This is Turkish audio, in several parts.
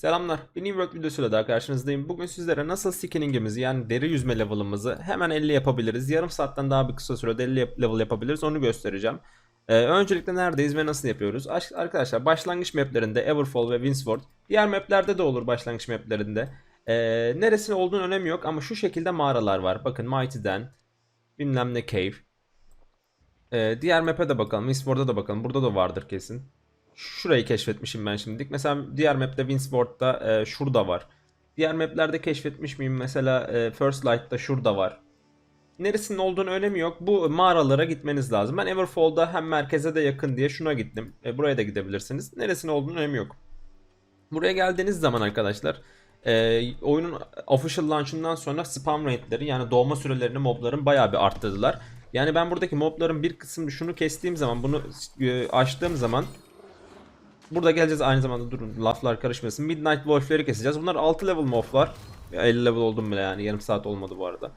Selamlar. New World videosuyla daha karşınızdayım. Bugün sizlere nasıl skinningimizi yani deri yüzme level'ımızı hemen 50 yapabiliriz. Yarım saatten daha bir kısa sürede 50 yap- level yapabiliriz. Onu göstereceğim. Ee, öncelikle neredeyiz ve nasıl yapıyoruz? Aş- Arkadaşlar başlangıç maplerinde Everfall ve Windsward. Diğer maplerde de olur başlangıç maplerinde. Ee, neresi olduğunu önemi yok ama şu şekilde mağaralar var. Bakın Mighty'den bilmem ne cave. Ee, diğer map'e de bakalım. Windsward'a da bakalım. Burada da vardır kesin. Şurayı keşfetmişim ben şimdilik. Mesela diğer map'te Winsport'ta e, şurada var. Diğer maplerde keşfetmiş miyim? Mesela e, First Light'ta şurada var. Neresinin olduğunu önemi yok. Bu mağaralara gitmeniz lazım. Ben Everfall'da hem merkeze de yakın diye şuna gittim. E, buraya da gidebilirsiniz. Neresinin olduğunu önemi yok. Buraya geldiğiniz zaman arkadaşlar e, oyunun official launch'ından sonra spam rate'leri yani doğma sürelerini mobların bayağı bir arttırdılar. Yani ben buradaki mobların bir kısmını şunu kestiğim zaman bunu e, açtığım zaman Burada geleceğiz aynı zamanda durun laflar karışmasın. Midnight Wolf'leri keseceğiz. Bunlar 6 level moblar. Ya 50 level oldum bile yani yarım saat olmadı bu arada.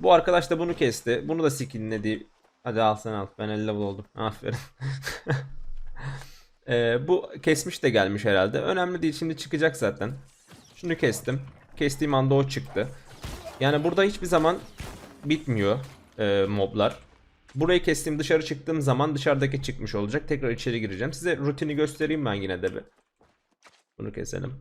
Bu arkadaş da bunu kesti. Bunu da skinledi. Hadi al sen al. Ben 50 level oldum. Aferin. Ee, bu kesmiş de gelmiş herhalde. Önemli değil şimdi çıkacak zaten. Şunu kestim. Kestiğim anda o çıktı. Yani burada hiçbir zaman bitmiyor e, moblar. Burayı kestiğim dışarı çıktığım zaman dışarıdaki çıkmış olacak. Tekrar içeri gireceğim. Size rutini göstereyim ben yine de bir. Bunu keselim.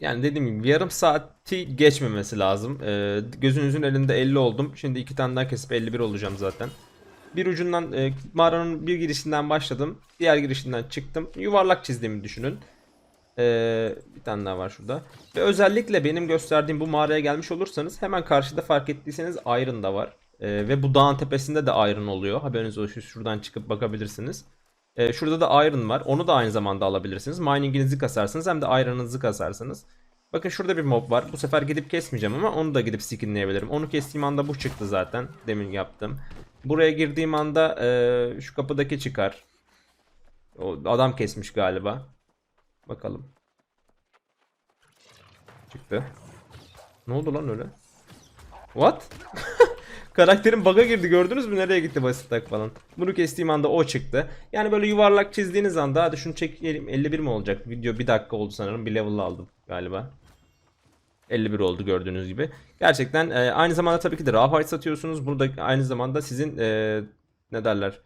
Yani dediğim gibi yarım saati geçmemesi lazım. Ee, gözünüzün elinde 50 oldum. Şimdi iki tane daha kesip 51 olacağım zaten. Bir ucundan e, mağaranın bir girişinden başladım. Diğer girişinden çıktım. Yuvarlak çizdiğimi düşünün. Ee, bir tane daha var şurada. Ve özellikle benim gösterdiğim bu mağaraya gelmiş olursanız hemen karşıda fark ettiyseniz Iron da var. Ee, ve bu dağın tepesinde de Iron oluyor. Haberiniz olsun şuradan çıkıp bakabilirsiniz. Ee, şurada da Iron var. Onu da aynı zamanda alabilirsiniz. Mining'inizi kasarsınız hem de Iron'ınızı kasarsınız. Bakın şurada bir mob var. Bu sefer gidip kesmeyeceğim ama onu da gidip skinleyebilirim. Onu kestiğim anda bu çıktı zaten. Demin yaptım. Buraya girdiğim anda e, şu kapıdaki çıkar. O adam kesmiş galiba. Bakalım. Çıktı. Ne oldu lan öyle? What? Karakterin bug'a girdi gördünüz mü nereye gitti basit tak falan. Bunu kestiğim anda o çıktı. Yani böyle yuvarlak çizdiğiniz anda hadi şunu çekelim 51 mi olacak? Video bir dakika oldu sanırım bir level aldım galiba. 51 oldu gördüğünüz gibi. Gerçekten e, aynı zamanda tabii ki de raw satıyorsunuz. Burada aynı zamanda sizin e, ne derler?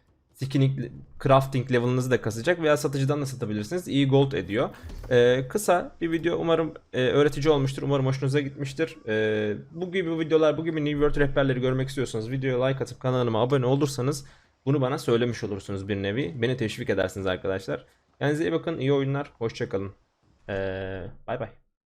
Skinning, crafting level'ınızı da kasacak veya satıcıdan da satabilirsiniz. İyi gold ediyor. E, kısa bir video umarım e, öğretici olmuştur. Umarım hoşunuza gitmiştir. E, bu gibi videolar, bu gibi New World rehberleri görmek istiyorsanız videoya like atıp kanalıma abone olursanız bunu bana söylemiş olursunuz bir nevi. Beni teşvik edersiniz arkadaşlar. Kendinize iyi bakın. iyi oyunlar. Hoşçakalın. E, bay bay.